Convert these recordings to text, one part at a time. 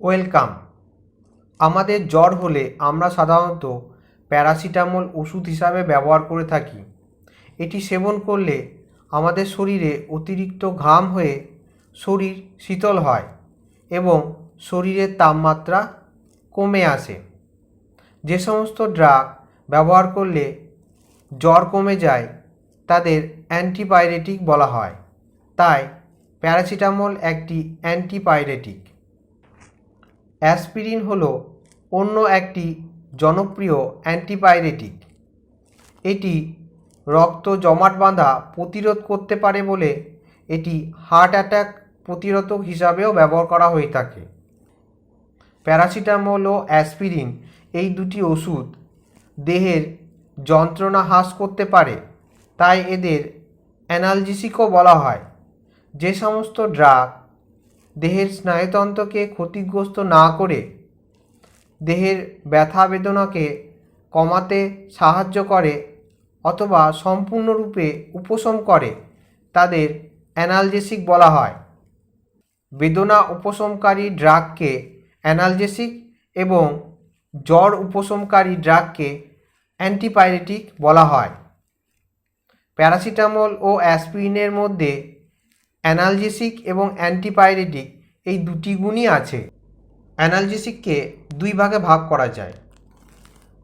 Welcome. আমাদের জ্বর হলে আমরা সাধারণত প্যারাসিটামল ওষুধ হিসাবে ব্যবহার করে থাকি। এটি সেবন করলে আমাদের শরীরে অতিরিক্ত ঘাম হয়ে শরীর শীতল হয় এবং শরীরের তাপমাত্রা কমে আসে। যে সমস্ত ড্রাগ ব্যবহার করলে জ্বর কমে যায়, তাদের অ্যান্টিপাইরেটিক বলা হয়। তাই প্যারাসিটামল একটি অ্যান্টিপাইরেটিক। অ্যাসপিরিন হলো অন্য একটি জনপ্রিয় অ্যান্টিপাইরেটিক। এটি রক্ত জমাট বাঁধা প্রতিরোধ করতে পারে বলে এটি হার্ট অ্যাটাক প্রতিরোধক হিসাবেও ব্যবহার করা হয়ে থাকে। প্যারাসিটামল ও অ্যাসপিরিন এই দুটি ওষুধ দেহের যন্ত্রণা হ্রাস করতে পারে, তাই এদের অ্যানালজিসিকও বলা হয়। যে সমস্ত ড্রাগ দেহের স্নায়ুতন্ত্রকে ক্ষতিগ্রস্ত না করে দেহের ব্যথা বেদনাকে কমাতে সাহায্য করে অথবা সম্পূর্ণরূপে উপশম করে, তাদের অ্যানালজেসিক বলা হয়। বেদনা উপশমকারী ড্রাগকে অ্যানালজেসিক এবং জ্বর উপশমকারী ড্রাগকে অ্যান্টিপাইরেটিক বলা হয়। প্যারাসিটামল ও অ্যাসপিরিনের মধ্যে অ্যানালজেসিক এবং অ্যান্টিপাইরেটিক এই দুটি গুণই আছে। অ্যানালজেসিককে দুই ভাগে ভাগ করা যায়।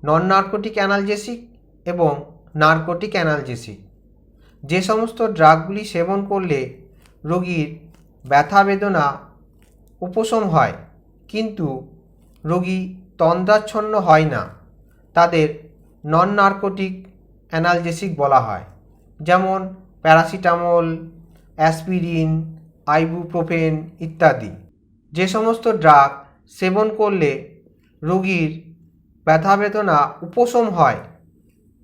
নন নার্কোটিক অ্যানালজেসিক এবং নার্কোটিক অ্যানালজেসিক। যে সমস্ত ড্রাগগুলি সেবন করলে রোগীর ব্যথা বেদনা উপশম হয়, কিন্তু রোগী তন্দ্রাচ্ছন্ন হয় না, তাদের নন নার্কোটিক অ্যানালজেসিক বলা হয়, যেমন প্যারাসিটামল অ্যাসপিরিন, আইবুপ্রোফেন ইত্যাদি। যে সমস্ত ড্রাগ সেবন করলে রোগীর ব্যথা বেদনা উপশম হয়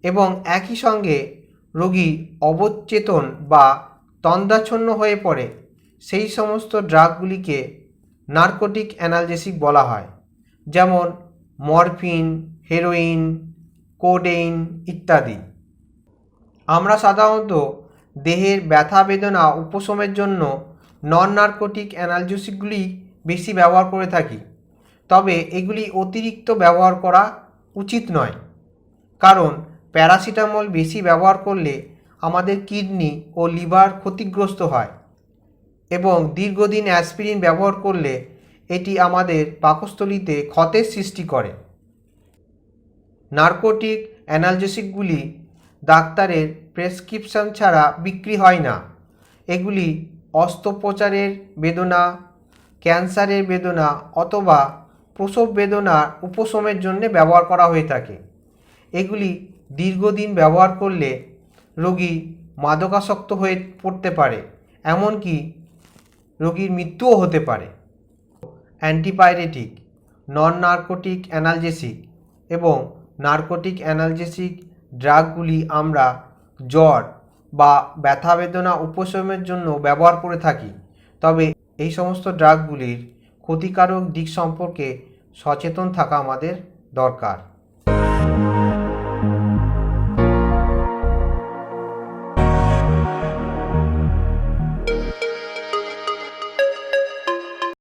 এবং একই সঙ্গে রোগী অবচেতন বা তন্দাচ্ছন্ন হয়ে পড়ে, সেই সমস্ত ড্রাগগুলিকে নার্কোটিক অ্যানালজেসিক বলা হয়, যেমন মরফিন, হেরোইন, কোডেইন ইত্যাদি। আমরা সাধারণত দেহের ব্যথা বেদনা উপশমের জন্য নন নার্কোটিক অ্যানালজেসিকগুলি বেশি ব্যবহার করে থাকি। তবে এগুলি অতিরিক্ত ব্যবহার করা উচিত নয়। কারণ প্যারাসিটামল বেশি ব্যবহার করলে আমাদের কিডনি ও লিভার ক্ষতিগ্রস্ত হয় এবং দীর্ঘদিন অ্যাসপিরিন ব্যবহার করলে এটি আমাদের পাকস্থলীতে ক্ষতের সৃষ্টি করে। নার্কোটিক অ্যানালজেসিকগুলি ডাক্তারের প্রেসক্রিপশন ছাড়া বিক্রি হয় না। এগুলি অস্ত্রোপচারের বেদনা, ক্যান্সারের বেদনা অথবা প্রসব বেদনার উপশমের জন্য ব্যবহার করা হয়ে থাকে। এগুলি দীর্ঘদিন ব্যবহার করলে রোগী মাদকাসক্ত হয়ে পড়তে পারে, এমনকি রোগীর মৃত্যুও হতে পারে। অ্যান্টিপাইরেটিক নন নার্কোটিক অ্যানালজেসিক এবং নার্কোটিক অ্যানালজেসিক ড্রাগগুলি আমরা জ্বর বা ব্যথা বেদনা উপশমের জন্য ব্যবহার করে থাকি। তবে এই সমস্ত ড্রাগগুলির ক্ষতিকারক দিক সম্পর্কে সচেতন থাকা আমাদের দরকার।